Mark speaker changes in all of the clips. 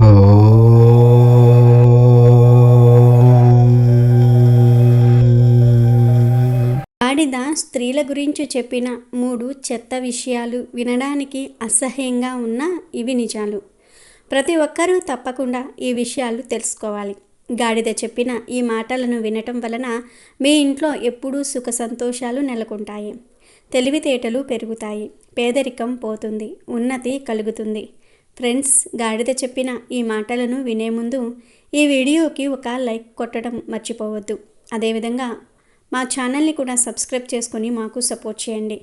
Speaker 1: గాడిద స్త్రీల గురించి చెప్పిన మూడు చెత్త విషయాలు వినడానికి అసహ్యంగా ఉన్న ఇవి నిజాలు. ప్రతి ఒక్కరూ తప్పకుండా ఈ విషయాలు తెలుసుకోవాలి. గాడిద చెప్పిన ఈ మాటలను వినటం వలన మీ ఇంట్లో ఎప్పుడూ సుఖ సంతోషాలు నెలకొంటాయి. తెలివితేటలు పెరుగుతాయి. పేదరికం పోతుంది. ఉన్నతి కలుగుతుంది. ఫ్రెండ్స్ గాడిద చెప్పిన ఈ మాటలను వినే ముందు ఈ వీడియోకి ఒక లైక్ కొట్టడం మర్చిపోవద్దు. అదేవిధంగా మా ఛానల్ని కూడా సబ్స్క్రైబ్ చేసుకొని మాకు సపోర్ట్ చేయండి.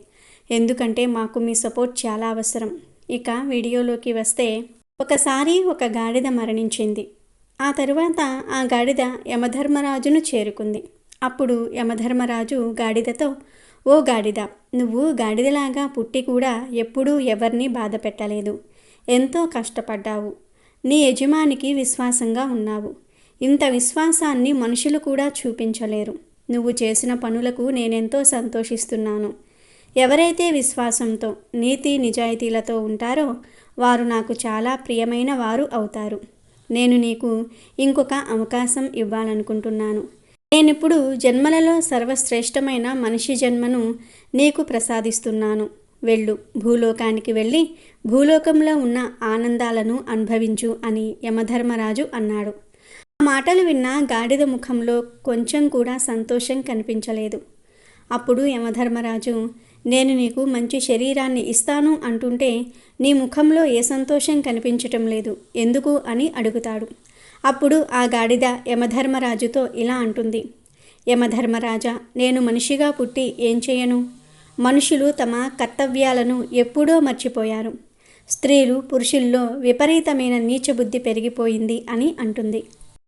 Speaker 1: ఎందుకంటే మాకు మీ సపోర్ట్ చాలా అవసరం. ఇక వీడియోలోకి వస్తే ఒకసారి ఒక గాడిద మరణించింది. ఆ తరువాత ఆ గాడిద యమధర్మరాజును చేరుకుంది. అప్పుడు యమధర్మరాజు గాడిదతో ఓ గాడిద నువ్వు గాడిదలాగా పుట్టి కూడా ఎప్పుడూ ఎవరిని బాధ పెట్టలేదు ఎంతో కష్టపడ్డావు. నీ యజమానికి విశ్వాసంగా ఉన్నావు. ఇంత విశ్వాసాన్ని మనుషులు కూడా చూపించలేరు. నువ్వు చేసిన పనులకు నేనెంతో సంతోషిస్తున్నాను. ఎవరైతే విశ్వాసంతో నీతి నిజాయితీలతో ఉంటారో వారు నాకు చాలా ప్రియమైన వారు అవుతారు. నేను నీకు ఇంకొక అవకాశం ఇవ్వాలనుకుంటున్నాను. నేనిప్పుడు జన్మలలో సర్వశ్రేష్టమైన మనిషి జన్మను నీకు ప్రసాదిస్తున్నాను. వెళ్ళు భూలోకానికి వెళ్ళి భూలోకంలో ఉన్న ఆనందాలను అనుభవించు అని యమధర్మరాజు అన్నాడు. ఆ మాటలు విన్న గాడిద ముఖంలో కొంచెం కూడా సంతోషం కనిపించలేదు. అప్పుడు యమధర్మరాజు నేను నీకు మంచి శరీరాన్ని ఇస్తాను అంటుంటే నీ ముఖంలో ఏ సంతోషం కనిపించటం లేదు ఎందుకు అని అడుగుతాడు. అప్పుడు ఆ గాడిద యమధర్మరాజుతో ఇలా అంటుంది. యమధర్మరాజా నేను మనిషిగా పుట్టి ఏం చేయను? మనుషులు తమ కర్తవ్యాలను ఎప్పుడో మర్చిపోయారు. స్త్రీలు పురుషుల్లో విపరీతమైన నీచబుద్ధి పెరిగిపోయింది అని అంటుంది.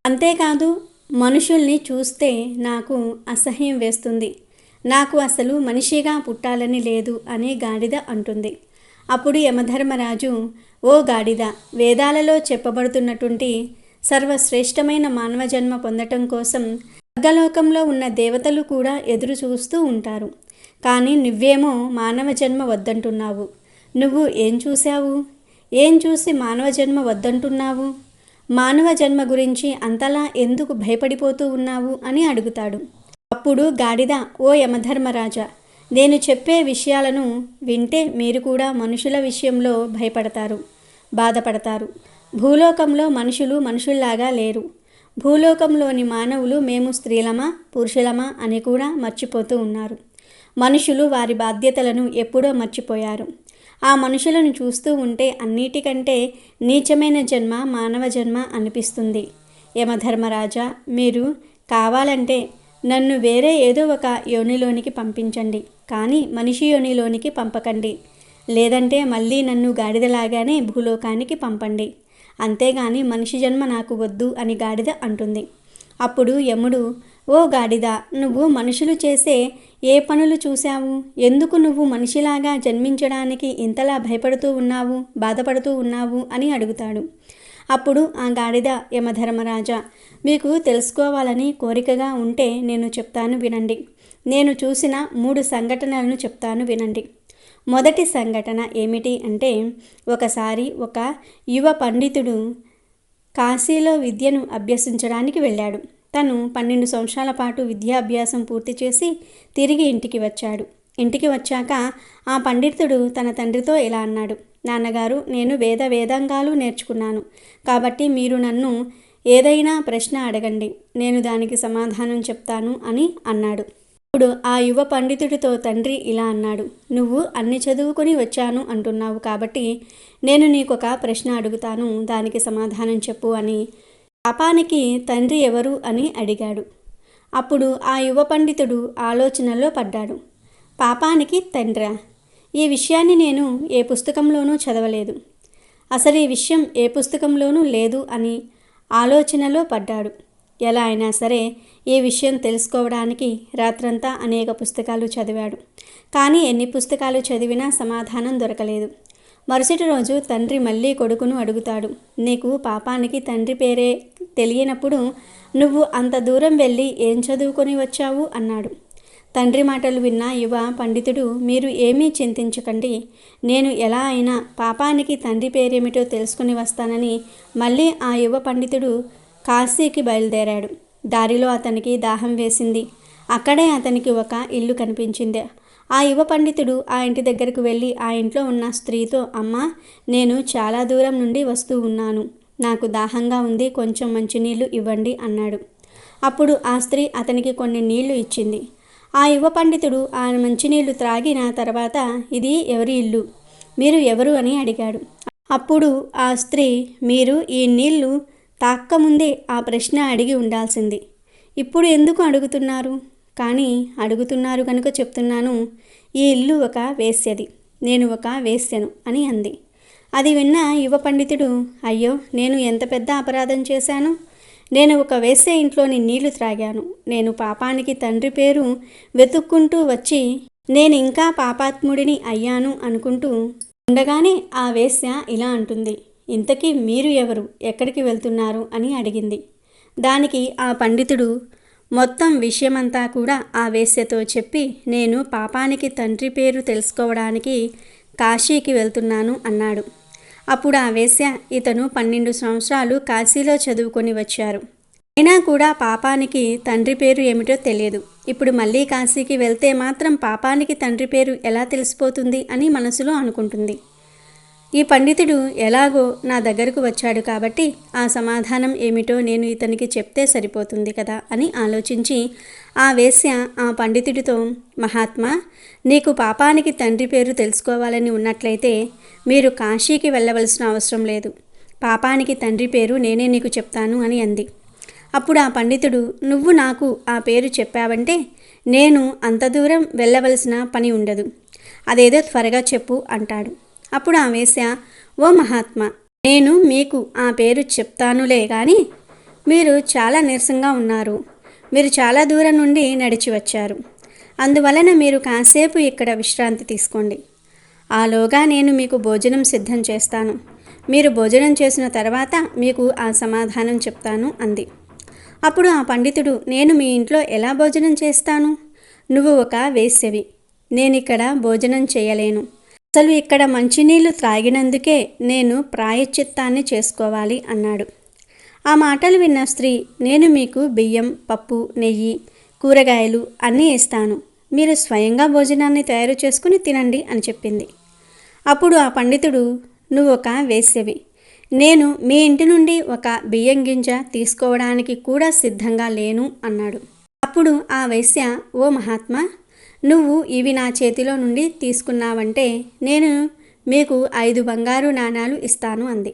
Speaker 1: అంతేకాదు మనుషుల్ని చూస్తే నాకు అసహ్యం వేస్తుంది. నాకు అసలు మనిషిగా పుట్టాలని లేదు అని గాడిద అంటుంది. అప్పుడు యమధర్మరాజు ఓ గాడిద వేదాలలో చెప్పబడుతున్నటువంటి సర్వశ్రేష్టమైన మానవ జన్మ పొందటం కోసం స్వర్గలోకంలో ఉన్న దేవతలు కూడా ఎదురు చూస్తూ ఉంటారు. కానీ నువ్వేమో మానవ జన్మ వద్దంటున్నావు. నువ్వు ఏం చూశావు? ఏం చూసి మానవ జన్మ వద్దంటున్నావు? మానవ జన్మ గురించి అంతలా ఎందుకు భయపడిపోతూ ఉన్నావు అని అడుగుతాడు. అప్పుడు గాడిద ఓ యమధర్మరాజా నేను చెప్పే విషయాలను వింటే మీరు కూడా మనుషుల విషయంలో భయపడతారు బాధపడతారు. భూలోకంలో మనుషులు మనుషుల్లాగా లేరు. భూలోకంలోని మానవులు మేము స్త్రీలమా పురుషులమా అని కూడా మర్చిపోతూ ఉన్నారు. మనుషులు వారి బాధ్యతలను ఎప్పుడో మర్చిపోయారు. ఆ మనుషులను చూస్తూ ఉంటే అన్నిటికంటే నీచమైన జన్మ మానవ జన్మ అనిపిస్తుంది. యమధర్మరాజా మీరు కావాలంటే నన్ను వేరే ఏదో ఒక యోనిలోనికి పంపించండి కానీ మనిషి యోనిలోనికి పంపకండి. లేదంటే మళ్ళీ నన్ను గాడిదలాగానే భూలోకానికి పంపండి. అంతేగాని మనిషి జన్మ నాకు వద్దు అని గాడిద అంటుంది. అప్పుడు యముడు ఓ గాడిద నువ్వు మనుషులు చేసే ఏ పనులు చూశావు? ఎందుకు నువ్వు మనిషిలాగా జన్మించడానికి ఇంతలా భయపడుతూ ఉన్నావు బాధపడుతూ ఉన్నావు అని అడుగుతాడు. అప్పుడు ఆ గాడిద యమధర్మరాజా మీకు తెలుసుకోవాలని కోరికగా ఉంటే నేను చెప్తాను వినండి. నేను చూసిన మూడు సంఘటనలను చెప్తాను వినండి. మొదటి సంఘటన ఏమిటి అంటే ఒకసారి ఒక యువ పండితుడు కాశీలో విద్యను అభ్యసించడానికి వెళ్ళాడు. తను పన్నెండు సంవత్సరాల పాటు విద్యాభ్యాసం పూర్తి చేసి తిరిగి ఇంటికి వచ్చాడు. ఇంటికి వచ్చాక ఆ పండితుడు తన తండ్రితో ఇలా అన్నాడు నాన్నగారు నేను వేద వేదాంగాలు నేర్చుకున్నాను. కాబట్టి మీరు నన్ను ఏదైనా ప్రశ్న అడగండి. నేను దానికి సమాధానం చెప్తాను అని అన్నాడు. ఇప్పుడు ఆ యువ పండితుడితో తండ్రి ఇలా అన్నాడు నువ్వు అన్ని చదువుకొని వచ్చాను అంటున్నావు కాబట్టి నేను నీకొక ప్రశ్న అడుగుతాను దానికి సమాధానం చెప్పు అని పాపానికి తండ్రి ఎవరు అని అడిగాడు. అప్పుడు ఆ యువ పండితుడు ఆలోచనలో పడ్డాడు. పాపానికి తండ్రా. ఈ విషయాన్ని నేను ఏ పుస్తకంలోనూ చదవలేదు. అసలు ఈ విషయం ఏ పుస్తకంలోనూ లేదు అని ఆలోచనలో పడ్డాడు. ఎలా అయినా సరే ఈ విషయం తెలుసుకోవడానికి రాత్రంతా అనేక పుస్తకాలు చదివాడు. కానీ ఎన్ని పుస్తకాలు చదివినా సమాధానం దొరకలేదు. మరుసటి రోజు తండ్రి మళ్ళీ కొడుకును అడుగుతాడు. నీకు పాపానికి తండ్రి పేరే తెలియనప్పుడు నువ్వు అంత దూరం వెళ్ళి ఏం చదువుకొని వచ్చావు? అన్నాడు. తండ్రి మాటలు విన్న యువ పండితుడు మీరు ఏమీ చింతించకండి. నేను ఎలా అయినా పాపానికి తండ్రి పేరేమిటో తెలుసుకుని వస్తానని మళ్ళీ ఆ యువ పండితుడు కాశీకి బయలుదేరాడు. దారిలో అతనికి దాహం వేసింది. అక్కడే అతనికి ఒక ఇల్లు కనిపించింది. ఆ యువ పండితుడు ఆ ఇంటి దగ్గరకు వెళ్ళి ఆ ఇంట్లో ఉన్న స్త్రీతో అమ్మ నేను చాలా దూరం నుండి వస్తూ ఉన్నాను. నాకు దాహంగా ఉంది కొంచెం మంచినీళ్ళు ఇవ్వండి అన్నాడు. అప్పుడు ఆ స్త్రీ అతనికి కొన్ని నీళ్ళు ఇచ్చింది. ఆ యువ పండితుడు ఆ మంచినీళ్ళు త్రాగిన తర్వాత ఇది ఎవరి ఇల్లు? మీరు ఎవరు? అని అడిగాడు. అప్పుడు ఆ స్త్రీ మీరు ఈ నీళ్ళు తాక్కముందే ఆ ప్రశ్న అడిగి ఉండాల్సింది. ఇప్పుడు ఎందుకు అడుగుతున్నారు? కానీ అడుగుతున్నారు కనుక చెప్తున్నాను. ఈ ఇల్లు ఒక వేశ్యది. నేను ఒక వేశ్యను అని అంది. అది విన్న యువ పండితుడు అయ్యో నేను ఎంత పెద్ద అపరాధం చేశాను? నేను ఒక వేసే ఇంట్లోని నీళ్ళు త్రాగాను. నేను పాపానికి తండ్రి పేరు వెతుక్కుంటూ వచ్చి నేను ఇంకా పాపాత్ముడిని అయ్యాను అనుకుంటూ ఉండగానే ఆ వేశ్య ఇలా అంటుంది ఇంతకీ మీరు ఎవరు? ఎక్కడికి వెళ్తున్నారు? అని అడిగింది. దానికి ఆ పండితుడు మొత్తం విషయమంతా కూడా ఆ వేశ్యతో చెప్పి నేను పాపానికి తండ్రి పేరు తెలుసుకోవడానికి కాశీకి వెళ్తున్నాను అన్నాడు. అప్పుడు ఆ వేశ్య ఇతను పన్నెండు సంవత్సరాలు కాశీలో చదువుకొని వచ్చారు. అయినా కూడా పాపానికి తండ్రి పేరు ఏమిటో తెలియదు. ఇప్పుడు మళ్ళీ కాశీకి వెళ్తే మాత్రం పాపానికి తండ్రి పేరు ఎలా తెలిసిపోతుంది అని మనసులో అనుకుంటుంది. ఈ పండితుడు ఎలాగో నా దగ్గరకు వచ్చాడు కాబట్టి ఆ సమాధానం ఏమిటో నేను ఇతనికి చెప్తే సరిపోతుంది కదా అని ఆలోచించి ఆ వేశ్య ఆ పండితుడితో మహాత్మా నీకు పాపానికి తండ్రి పేరు తెలుసుకోవాలని ఉన్నట్లయితే మీరు కాశీకి వెళ్ళవలసిన అవసరం లేదు. పాపానికి తండ్రి పేరు నేనే నీకు చెప్తాను అని అంది. అప్పుడు ఆ పండితుడు నువ్వు నాకు ఆ పేరు చెప్పావంటే నేను అంత దూరం వెళ్ళవలసిన పని ఉండదు. అదేదో త్వరగా చెప్పు అంటాడు. అప్పుడు ఆ వేశ్య ఓ మహాత్మా నేను మీకు ఆ పేరు చెప్తానులే కానీ మీరు చాలా నీరసంగా ఉన్నారు. మీరు చాలా దూరం నుండి నడిచి వచ్చారు. అందువలన మీరు కాసేపు ఇక్కడ విశ్రాంతి తీసుకోండి. ఆలోగా నేను మీకు భోజనం సిద్ధం చేస్తాను. మీరు భోజనం చేసిన తర్వాత మీకు ఆ సమాధానం చెప్తాను అంది. అప్పుడు ఆ పండితుడు నేను మీ ఇంట్లో ఎలా భోజనం చేస్తాను? నువ్వు ఒక వేశ్యవి. నేనిక్కడ భోజనం చేయలేను. అసలు ఇక్కడ మంచినీళ్ళు త్రాగినందుకే నేను ప్రాయశ్చిత్తాన్ని చేసుకోవాలి అన్నాడు. ఆ మాటలు విన్న స్త్రీ నేను మీకు బియ్యం పప్పు నెయ్యి కూరగాయలు అన్నీ ఇస్తాను. మీరు స్వయంగా భోజనాన్ని తయారు చేసుకుని తినండి అని చెప్పింది. అప్పుడు ఆ పండితుడు నువ్వు ఒక వేశ్యవి. నేను మీ ఇంటి నుండి ఒక బియ్యం గింజ తీసుకోవడానికి కూడా సిద్ధంగా లేను అన్నాడు. అప్పుడు ఆ వైశ్య ఓ మహాత్మా నువ్వు ఇవి నా చేతిలో నుండి తీసుకున్నావంటే నేను మీకు ఐదు బంగారు నాణాలు ఇస్తాను అంది.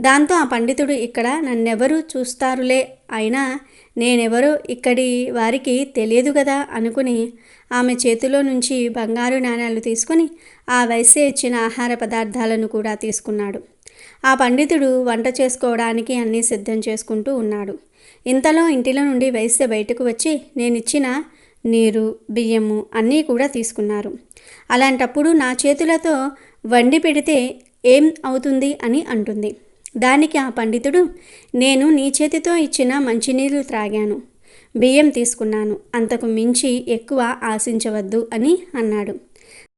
Speaker 1: దాంతో ఆ పండితుడు ఇక్కడ నన్నెవరు చూస్తారులే అయినా నేనెవరో ఇక్కడి వారికి తెలియదు కదా అనుకుని ఆమె చేతిలో నుంచి బంగారు నాణాలు తీసుకుని ఆ వయస్సు ఇచ్చిన ఆహార పదార్థాలను కూడా తీసుకున్నాడు. ఆ పండితుడు వంట చేసుకోవడానికి అన్నీ సిద్ధం చేసుకుంటూ ఉన్నాడు. ఇంతలో ఇంటిలో నుండి వయస్సు బయటకు వచ్చి నేనిచ్చిన నీరు బియ్యము అన్నీ కూడా తీసుకున్నారు. అలాంటప్పుడు నా చేతులతో వండి పెడితే ఏం అవుతుంది అని అంటుంది. దానికి ఆ పండితుడు నేను నీ చేతితో ఇచ్చిన మంచినీళ్ళు త్రాగాను. బియ్యం తీసుకున్నాను. అంతకు మించి ఎక్కువ ఆశించవద్దు అని అన్నాడు.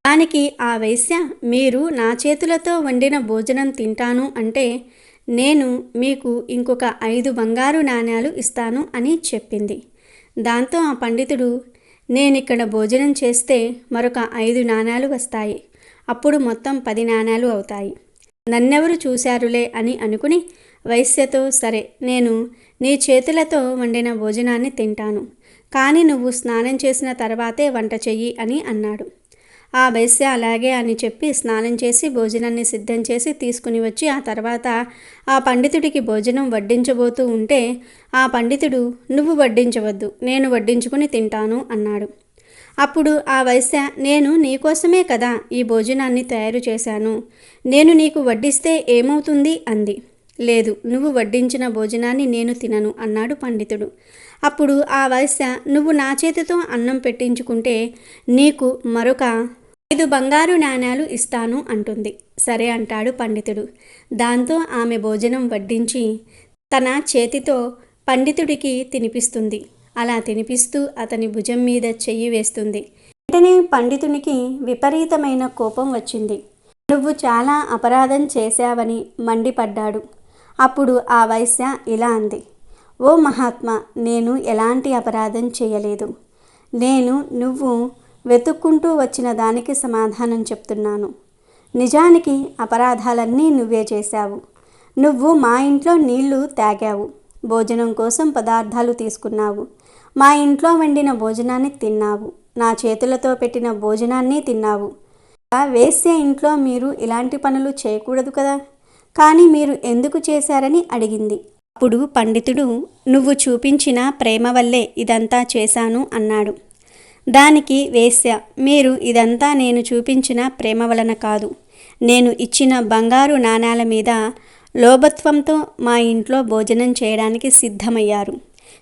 Speaker 1: దానికి ఆ వైశ్య మీరు నా చేతులతో వండిన భోజనం తింటాను అంటే నేను మీకు ఇంకొక ఐదు బంగారు నాణ్యాలు ఇస్తాను అని చెప్పింది. దాంతో ఆ పండితుడు నేనిక్కడ భోజనం చేస్తే మరొక ఐదు నాణాలు వస్తాయి. అప్పుడు మొత్తం పది నాణాలు అవుతాయి. నన్నెవరు చూశారులే అని అనుకుని వైశ్యతో సరే నేను నీ చేతులతో వండిన భోజనాన్ని తింటాను. కానీ నువ్వు స్నానం చేసిన తర్వాతే వంట చెయ్యి అని అన్నాడు. ఆ వేస్తే అలాగే అని చెప్పి స్నానం చేసి భోజనాన్ని సిద్ధం చేసి తీసుకుని వచ్చి ఆ తర్వాత ఆ పండితుడికి భోజనం వడ్డించబోతూ ఉంటే ఆ పండితుడు నువ్వు వడ్డించవద్దు నేను వడ్డించుకుని తింటాను అన్నాడు. అప్పుడు ఆ వైశ్య నేను నీకోసమే కదా ఈ భోజనాన్ని తయారు చేశాను. నేను నీకు వడ్డిస్తే ఏమవుతుంది? అంది. లేదు నువ్వు వడ్డించిన భోజనాన్ని నేను తినను అన్నాడు పండితుడు. అప్పుడు ఆ వైశ్య నువ్వు నా చేతితో అన్నం పెట్టించుకుంటే నీకు మరొక ఐదు బంగారు నాణ్యాలు ఇస్తాను అంటుంది. సరే అంటాడు పండితుడు. దాంతో ఆమె భోజనం వడ్డించి తన చేతితో పండితుడికి తినిపిస్తుంది. అలా తినిపిస్తూ అతని భుజం మీద చెయ్యి వేస్తుంది. వెంటనే పండితునికి విపరీతమైన కోపం వచ్చింది. నువ్వు చాలా అపరాధం చేశావని మండిపడ్డాడు. అప్పుడు ఆ వైశ్య ఇలా అంది. ఓ మహాత్మా నేను ఎలాంటి అపరాధం చేయలేదు. నేను నువ్వు వెతుక్కుంటూ వచ్చిన దానికి సమాధానం చెప్తున్నాను. నిజానికి అపరాధాలన్నీ నువ్వే చేశావు. నువ్వు మా ఇంట్లో నీళ్ళు తాగావు. భోజనం కోసం పదార్థాలు తీసుకున్నావు. మా ఇంట్లో వండిన భోజనాన్ని తిన్నావు. నా చేతులతో పెట్టిన భోజనాన్ని తిన్నావు. వేసే ఇంట్లో మీరు ఇలాంటి పనులు చేయకూడదు కదా? కానీ మీరు ఎందుకు చేశారని అడిగింది. అప్పుడు పండితుడు నువ్వు చూపించిన ప్రేమ వల్లే ఇదంతా చేశాను అన్నాడు. దానికి వేశ్య మీరు ఇదంతా నేను చూపించిన ప్రేమ వలన కాదు. నేను ఇచ్చిన బంగారు నాణాల మీద లోభత్వంతో మా ఇంట్లో భోజనం చేయడానికి సిద్ధమయ్యారు.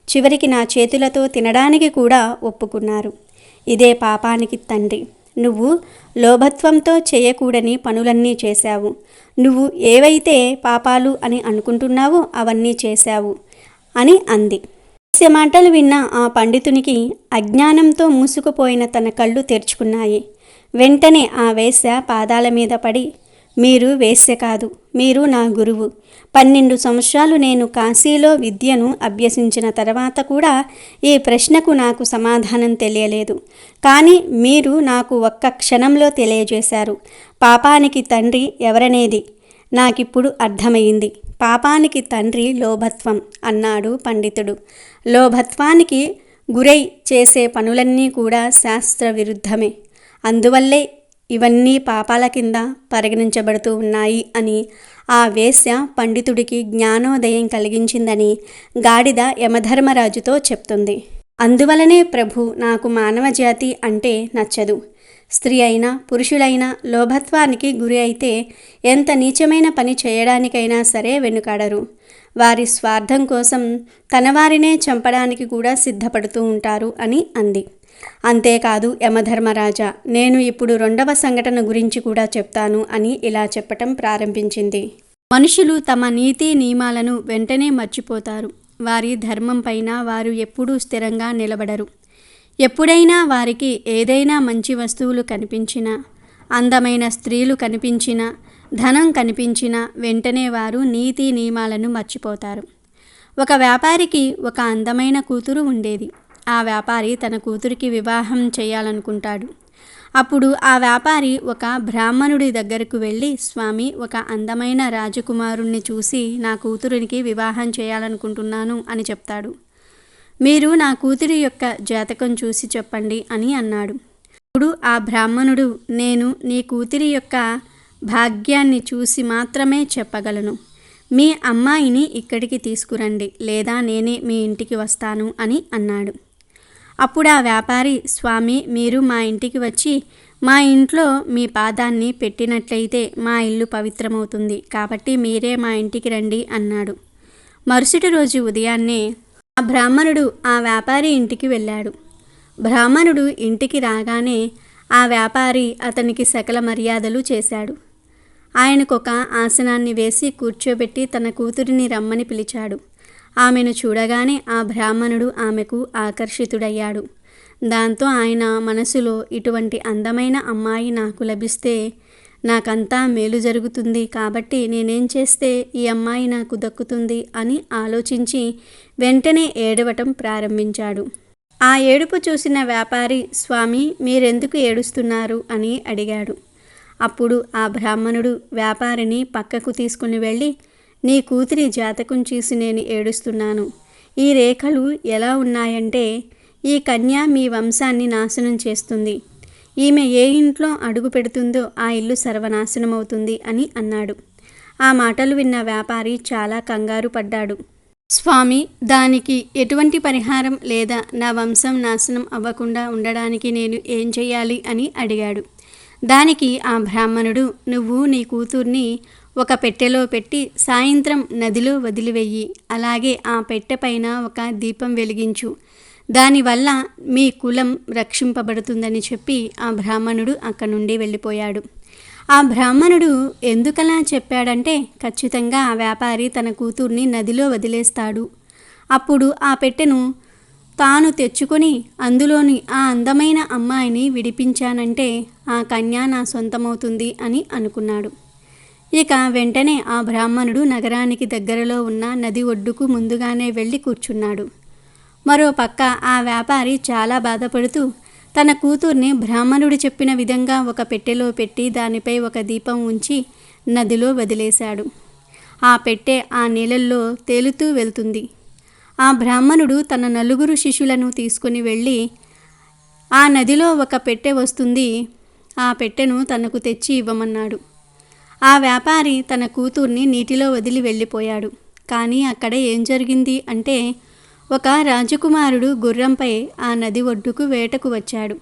Speaker 1: చివరికి నా చేతులతో తినడానికి కూడా ఒప్పుకున్నారు. ఇదే పాపానికి తండ్రి. నువ్వు లోభత్వంతో చేయకూడని పనులన్నీ చేశావు. నువ్వు ఏవైతే పాపాలు అని అనుకుంటున్నావో అవన్నీ చేశావు అని అంది. వేశ్య మాటలు విన్న ఆ పండితునికి అజ్ఞానంతో మూసుకుపోయిన తన కళ్ళు తెరుచుకున్నాయి. వెంటనే ఆ వేశ్య పాదాల మీద పడి మీరు వేశ్య కాదు మీరు నా గురువు. పన్నెండు సంవత్సరాలు నేను కాశీలో విద్యను అభ్యసించిన తర్వాత కూడా ఈ ప్రశ్నకు నాకు సమాధానం తెలియలేదు. కానీ మీరు నాకు ఒక్క క్షణంలో తెలియజేశారు. పాపానికి తండ్రి ఎవరనేది నాకిప్పుడు అర్థమైంది పాపానికి తండ్రి లోభత్వం అన్నాడు పండితుడు. లోభత్వానికి గురై చేసే పనులన్నీ కూడా శాస్త్ర విరుద్ధమే అందువల్లే ఇవన్నీ పాపాల కింద పరిగణించబడుతూ ఉన్నాయి అని ఆ వేశ్య పండితుడికి జ్ఞానోదయం కలిగించిందని గాడిద యమధర్మరాజుతో చెప్తుంది. అందువలనే ప్రభు నాకు మానవ జాతి అంటే నచ్చదు. స్త్రీ అయినా పురుషులైనా లోభత్వానికి గురి అయితే ఎంత నీచమైన పని చేయడానికైనా సరే వెనుకాడరు. వారి స్వార్థం కోసం తనవారినే చంపడానికి కూడా సిద్ధపడుతూ ఉంటారు అని అంది. అంతేకాదు యమధర్మరాజా నేను ఇప్పుడు రెండవ సంఘటన గురించి కూడా చెప్తాను అని ఇలా చెప్పటం ప్రారంభించింది. మనుషులు తమ నీతి నియమాలను వెంటనే మర్చిపోతారు. వారి ధర్మం పైన వారు ఎప్పుడూ స్థిరంగా నిలబడరు. ఎప్పుడైనా వారికి ఏదైనా మంచి వస్తువులు కనిపించినా అందమైన స్త్రీలు కనిపించినా ధనం కనిపించినా వెంటనే వారు నీతి నియమాలను మర్చిపోతారు. ఒక వ్యాపారికి ఒక అందమైన కూతురు ఉండేది. ఆ వ్యాపారి తన కూతురికి వివాహం చేయాలనుకుంటాడు. అప్పుడు ఆ వ్యాపారి ఒక బ్రాహ్మణుడి దగ్గరకు వెళ్ళి స్వామి ఒక అందమైన రాజకుమారుణ్ణి చూసి నా కూతురునికి వివాహం చేయాలనుకుంటున్నాను అని చెప్తాడు. మీరు నా కూతురి యొక్క జాతకం చూసి చెప్పండి అని అన్నాడు. ఇప్పుడు ఆ బ్రాహ్మణుడు నేను నీ కూతురి యొక్క భాగ్యాన్ని చూసి మాత్రమే చెప్పగలను. మీ అమ్మాయిని ఇక్కడికి తీసుకురండి లేదా నేనే మీ ఇంటికి వస్తాను అని అన్నాడు. అప్పుడు ఆ వ్యాపారి స్వామి మీరు మా ఇంటికి వచ్చి మా ఇంట్లో మీ పాదాన్ని పెట్టినట్లయితే మా ఇల్లు పవిత్రమవుతుంది కాబట్టి మీరే మా ఇంటికి రండి అన్నాడు. మరుసటి రోజు ఉదయాన్నే బ్రాహ్మణుడు ఆ వ్యాపారి ఇంటికి వెళ్ళాడు. బ్రాహ్మణుడు ఇంటికి రాగానే ఆ వ్యాపారి అతనికి సకల మర్యాదలు చేశాడు. ఆయనకొక ఆసనాన్ని వేసి కూర్చోబెట్టి తన కూతురిని రమ్మని పిలిచాడు. ఆమెను చూడగానే ఆ బ్రాహ్మణుడు ఆమెకు ఆకర్షితుడయ్యాడు. దాంతో ఆయన మనసులో ఇటువంటి అందమైన అమ్మాయి నాకు లభిస్తే నాకంతా మేలు జరుగుతుంది కాబట్టి నేనేం చేస్తే ఈ అమ్మాయి నాకు దక్కుతుంది అని ఆలోచించి వెంటనే ఏడవటం ప్రారంభించాడు. ఆ ఏడుపు చూసిన వ్యాపారి స్వామి మీరెందుకు ఏడుస్తున్నారు? అని అడిగాడు. అప్పుడు ఆ బ్రాహ్మణుడు వ్యాపారిని పక్కకు తీసుకుని వెళ్ళి నీ కూతురి జాతకం చూసి నేను ఏడుస్తున్నాను. ఈ రేఖలు ఎలా ఉన్నాయంటే ఈ కన్య మీ వంశాన్ని నాశనం చేస్తుంది. ఈమె ఏ ఇంట్లో అడుగు పెడుతుందో ఆ ఇల్లు సర్వనాశనమవుతుంది అని అన్నాడు. ఆ మాటలు విన్న వ్యాపారి చాలా కంగారు పడ్డాడు. స్వామి దానికి ఎటువంటి పరిహారం లేదా నా వంశం నాశనం అవ్వకుండా ఉండడానికి నేను ఏం చేయాలి అని అడిగాడు. దానికి ఆ బ్రాహ్మణుడు నువ్వు నీ కూతుర్ని ఒక పెట్టెలో పెట్టి సాయంత్రం నదిలో వదిలివెయ్యి అలాగే ఆ పెట్టె పైన ఒక దీపం వెలిగించు. దానివల్ల మీ కులం రక్షింపబడుతుందని చెప్పి ఆ బ్రాహ్మణుడు అక్కడి నుండి వెళ్ళిపోయాడు. ఆ బ్రాహ్మణుడు ఎందుకలా చెప్పాడంటే ఖచ్చితంగా ఆ వ్యాపారి తన కూతుర్ని నదిలో వదిలేస్తాడు. అప్పుడు ఆ పెట్టెను తాను తెచ్చుకొని అందులోని ఆ అందమైన అమ్మాయిని విడిపించానంటే ఆ కన్య నా సొంతమవుతుంది అని అనుకున్నాడు. ఇక వెంటనే ఆ బ్రాహ్మణుడు నగరానికి దగ్గరలో ఉన్న నది ఒడ్డుకు ముందుగానే వెళ్ళి కూర్చున్నాడు. మరో పక్క ఆ వ్యాపారి చాలా బాధపడుతూ తన కూతుర్ని బ్రాహ్మణుడు చెప్పిన విధంగా ఒక పెట్టెలో పెట్టి దానిపై ఒక దీపం ఉంచి నదిలో వదిలేశాడు. ఆ పెట్టె ఆ నీళ్ళల్లో తేలుతూ వెళ్తుంది. ఆ బ్రాహ్మణుడు తన నలుగురు శిష్యులను తీసుకుని వెళ్ళి ఆ నదిలో ఒక పెట్టె వస్తుంది ఆ పెట్టెను తనకు తెచ్చి ఇవ్వమన్నాడు. ఆ వ్యాపారి తన కూతుర్ని నీటిలో వదిలి వెళ్ళిపోయాడు. కానీ అక్కడ ఏం జరిగింది అంటే ఒక రాజకుమారుడు గుర్రంపై ఆ నది ఒడ్డుకు వేటకు వచ్చాడు.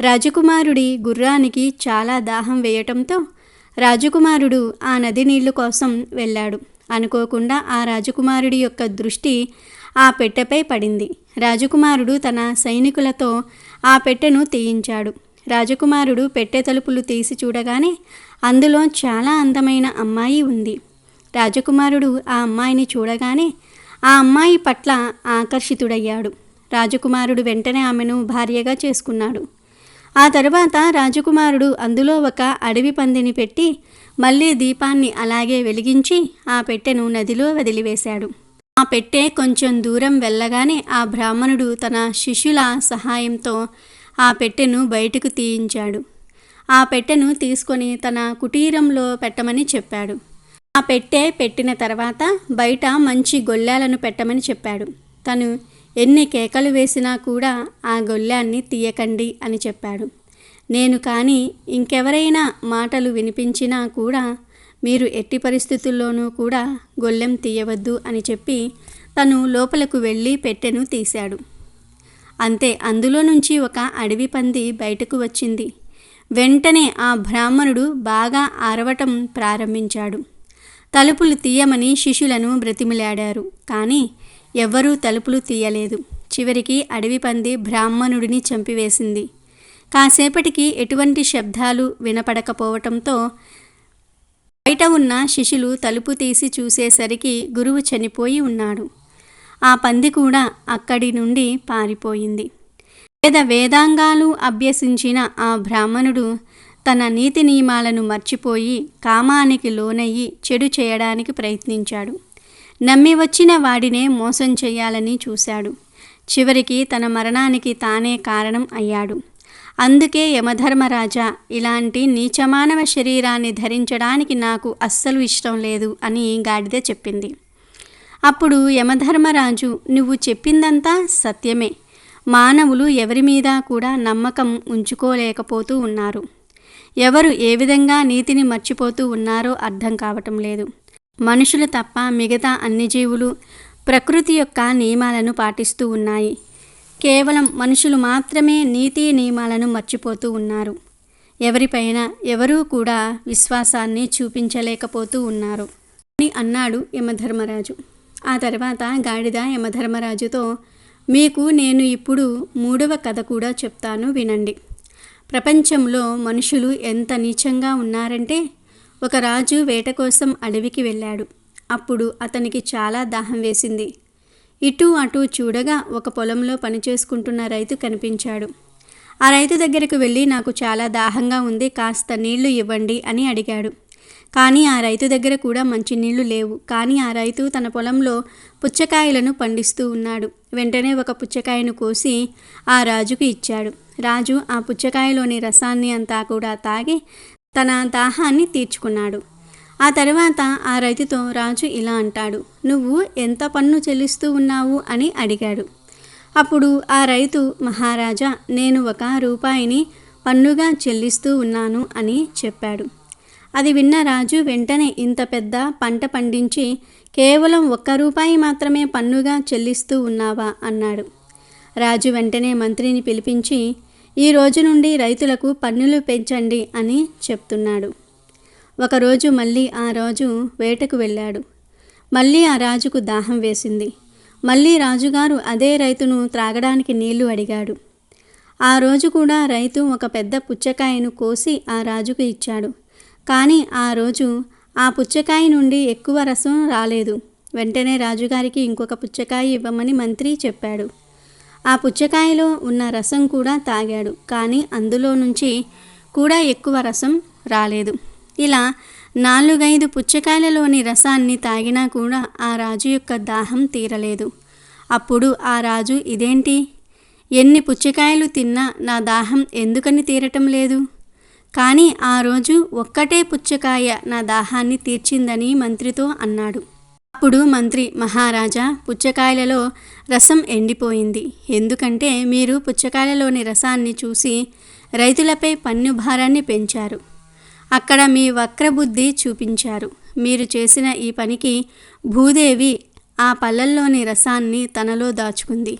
Speaker 1: రాజకుమారుడి గుర్రానికి చాలా దాహం వేయటంతో రాజకుమారుడు ఆ నది నీళ్ళు కోసం వెళ్ళాడు. అనుకోకుండా ఆ రాజకుమారుడి యొక్క దృష్టి ఆ పెట్టెపై పడింది. రాజకుమారుడు తన సైనికులతో ఆ పెట్టెను తీయించాడు. రాజకుమారుడు పెట్టె తలుపులు తీసి చూడగానే అందులో చాలా అందమైన అమ్మాయి ఉంది. రాజకుమారుడు ఆ అమ్మాయిని చూడగానే ఆ అమ్మాయి పట్ల ఆకర్షితుడయ్యాడు. రాజకుమారుడు వెంటనే ఆమెను భార్యగా చేసుకున్నాడు. ఆ తర్వాత రాజకుమారుడు అందులో ఒక అడవి పందిని పెట్టి మళ్ళీ దీపాన్ని అలాగే వెలిగించి ఆ పెట్టెను నదిలో వదిలివేశాడు. ఆ పెట్టె కొంచెం దూరం వెళ్ళగానే ఆ బ్రాహ్మణుడు తన శిష్యుల సహాయంతో ఆ పెట్టెను బయటకు తీయించాడు. ఆ పెట్టెను తీసుకొని తన కుటీరంలో పెట్టమని చెప్పాడు. ఆ పెట్టె పెట్టిన తర్వాత బయట మంచి గొల్లాలను పెట్టమని చెప్పాడు. తను ఎన్ని కేకలు వేసినా కూడా ఆ గొల్లాన్ని తీయకండి అని చెప్పాడు. నేను కానీ ఇంకెవరైనా మాటలు వినిపించినా కూడా మీరు ఎట్టి పరిస్థితుల్లోనూ కూడా గొల్లెం తీయవద్దు అని చెప్పి తను లోపలకు వెళ్ళి పెట్టెను తీశాడు. అంతే అందులో నుంచి ఒక అడవి పంది బయటకు వచ్చింది. వెంటనే ఆ బ్రాహ్మణుడు బాగా అరవటం ప్రారంభించాడు. తలుపులు తీయమని శిష్యులను బ్రతిమిలాడారు. కానీ ఎవ్వరూ తలుపులు తీయలేదు. చివరికి అడవి పంది బ్రాహ్మణుడిని చంపివేసింది. కాసేపటికి ఎటువంటి శబ్దాలు వినపడకపోవటంతో బయట ఉన్న శిష్యులు తలుపు తీసి చూసేసరికి గురువు చనిపోయి ఉన్నాడు. ఆ పంది కూడా అక్కడి నుండి పారిపోయింది. వేద వేదాంగాలు అభ్యసించిన ఆ బ్రాహ్మణుడు తన నీతి నియమాలను మర్చిపోయి కామానికి లోనయ్యి చెడు చేయడానికి ప్రయత్నించాడు. నమ్మి వచ్చిన వాడినే మోసం చేయాలని చూశాడు. చివరికి తన మరణానికి తానే కారణం అయ్యాడు. అందుకే యమధర్మరాజా ఇలాంటి నీచమానవ శరీరాన్ని ధరించడానికి నాకు అస్సలు ఇష్టం లేదు అని గాడిద చెప్పింది. అప్పుడు యమధర్మరాజు నువ్వు చెప్పిందంతా సత్యమే. మానవులు ఎవరి మీద కూడా నమ్మకం ఉంచుకోలేకపోతూ ఉన్నారు. ఎవరు ఏ విధంగా నీతిని మర్చిపోతూ ఉన్నారో అర్థం కావటం లేదు. మనుషులు తప్ప మిగతా అన్ని జీవులు ప్రకృతి యొక్క నియమాలను పాటిస్తూ ఉన్నాయి. కేవలం మనుషులు మాత్రమే నీతి నియమాలను మర్చిపోతూ ఉన్నారు. ఎవరిపైన ఎవరూ కూడా విశ్వాసాన్ని చూపించలేకపోతూ ఉన్నారు. అని అన్నాడు యమధర్మరాజు. ఆ తర్వాత గాడిద యమధర్మరాజుతో మీకు నేను ఇప్పుడు మూడవ కథ కూడా చెప్తాను వినండి. ప్రపంచంలో మనుషులు ఎంత నీచంగా ఉన్నారంటే ఒక రాజు వేట కోసం అడవికి వెళ్ళాడు. అప్పుడు అతనికి చాలా దాహం వేసింది. ఇటు అటు చూడగా ఒక పొలంలో పనిచేసుకుంటున్న రైతు కనిపించాడు. ఆ రైతు దగ్గరకు వెళ్ళి నాకు చాలా దాహంగా ఉంది కాస్త నీళ్ళు ఇవ్వండి అని అడిగాడు. కానీ ఆ రైతు దగ్గర కూడా మంచి నీళ్ళు లేవు. కానీ ఆ రైతు తన పొలంలో పుచ్చకాయలను పండిస్తూ ఉన్నాడు. వెంటనే ఒక పుచ్చకాయను కోసి ఆ రాజుకు ఇచ్చాడు. రాజు ఆ పుచ్చకాయలోని రసాన్ని అంతా కూడా తాగి తన దాహాన్ని తీర్చుకున్నాడు. ఆ తర్వాత ఆ రైతుతో రాజు ఇలా అంటాడు నువ్వు ఎంత పన్ను చెల్లిస్తూ ఉన్నావు? అని అడిగాడు. అప్పుడు ఆ రైతు మహారాజా నేను ఒక రూపాయిని పన్నుగా చెల్లిస్తూ ఉన్నాను అని చెప్పాడు. అది విన్న రాజు వెంటనే ఇంత పెద్ద పంట పండించి కేవలం ఒక్క రూపాయి మాత్రమే పన్నుగా చెల్లిస్తూ ఉన్నావా? అన్నాడు. రాజు వెంటనే మంత్రిని పిలిపించి ఈ రోజు నుండి రైతులకు పన్నులు పెంచండి అని చెప్తున్నాడు. ఒకరోజు మళ్ళీ ఆ రోజు వేటకు వెళ్ళాడు. మళ్ళీ ఆ రాజుకు దాహం వేసింది. మళ్ళీ రాజుగారు అదే రైతును త్రాగడానికి నీళ్ళు అడిగాడు. ఆ రోజు కూడా రైతు ఒక పెద్ద పుచ్చకాయను కోసి ఆ రాజుకు ఇచ్చాడు. కానీ ఆ రోజు ఆ పుచ్చకాయ నుండి ఎక్కువ రసం రాలేదు. వెంటనే రాజుగారికి ఇంకొక పుచ్చకాయ ఇవ్వమని మంత్రి చెప్పాడు. ఆ పుచ్చకాయలో ఉన్న రసం కూడా తాగాడు. కానీ అందులో నుంచి కూడా ఎక్కువ రసం రాలేదు. ఇలా నాలుగైదు పుచ్చకాయలలోని రసాన్ని తాగినా కూడా ఆ రాజు యొక్క దాహం తీరలేదు. అప్పుడు ఆ రాజు ఇదేంటి? ఎన్ని పుచ్చకాయలు తిన్నా నా దాహం ఎందుకని తీరటం లేదు? కానీ ఆ రోజు ఒక్కటే పుచ్చకాయ నా దాహాన్ని తీర్చిందని మంత్రితో అన్నాడు. అప్పుడు మంత్రి మహారాజా పుచ్చకాయలలో రసం ఎండిపోయింది. ఎందుకంటే మీరు పుచ్చకాయలలోని రసాన్ని చూసి రైతులపై పన్ను భారాన్ని పెంచారు. అక్కడ మీ వక్రబుద్ధి చూపించారు. మీరు చేసిన ఈ పనికి భూదేవి ఆ పళ్ళల్లోని రసాన్ని తనలో దాచుకుంది.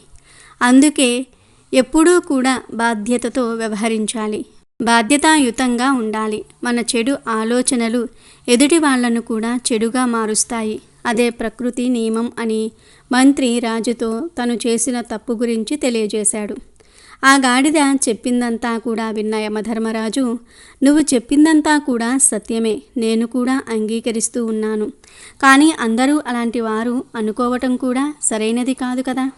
Speaker 1: అందుకే ఎప్పుడూ కూడా బాధ్యతతో వ్యవహరించాలి. బాధ్యతాయుతంగా ఉండాలి. మన చెడు ఆలోచనలు ఎదుటి వాళ్ళను కూడా చెడుగా మారుస్తాయి. అదే ప్రకృతి నియమం అని మంత్రి రాజుతో తను చేసిన తప్పు గురించి తెలియజేశాడు. ఆ గాడిద చెప్పిందంతా కూడా విన్న యమధర్మరాజు నువ్వు చెప్పిందంతా కూడా సత్యమే. నేను కూడా అంగీకరిస్తూ ఉన్నాను. కానీ అందరూ అలాంటి వారు అనుకోవటం కూడా సరైనది కాదు కదా.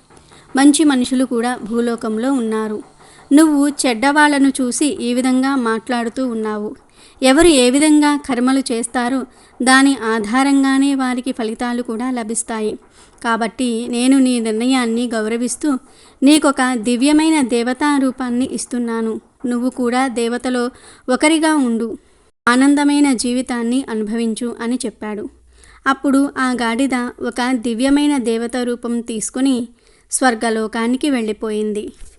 Speaker 1: మంచి మనుషులు కూడా భూలోకంలో ఉన్నారు. నువ్వు చెడ్డవాళ్ళను చూసి ఈ విధంగా మాట్లాడుతూ ఉన్నావు. ఎవరు ఏ విధంగా కర్మలు చేస్తారో దాని ఆధారంగానే వారికి ఫలితాలు కూడా లభిస్తాయి. కాబట్టి నేను నీ నిర్ణయాన్ని గౌరవిస్తూ నీకొక దివ్యమైన దేవతా రూపాన్ని ఇస్తున్నాను. నువ్వు కూడా దేవతలో ఒకరిగా ఉండు. ఆనందమైన జీవితాన్ని అనుభవించు అని చెప్పాడు. అప్పుడు ఆ గాడిద ఒక దివ్యమైన దేవత రూపం తీసుకుని స్వర్గలోకానికి వెళ్ళిపోయింది.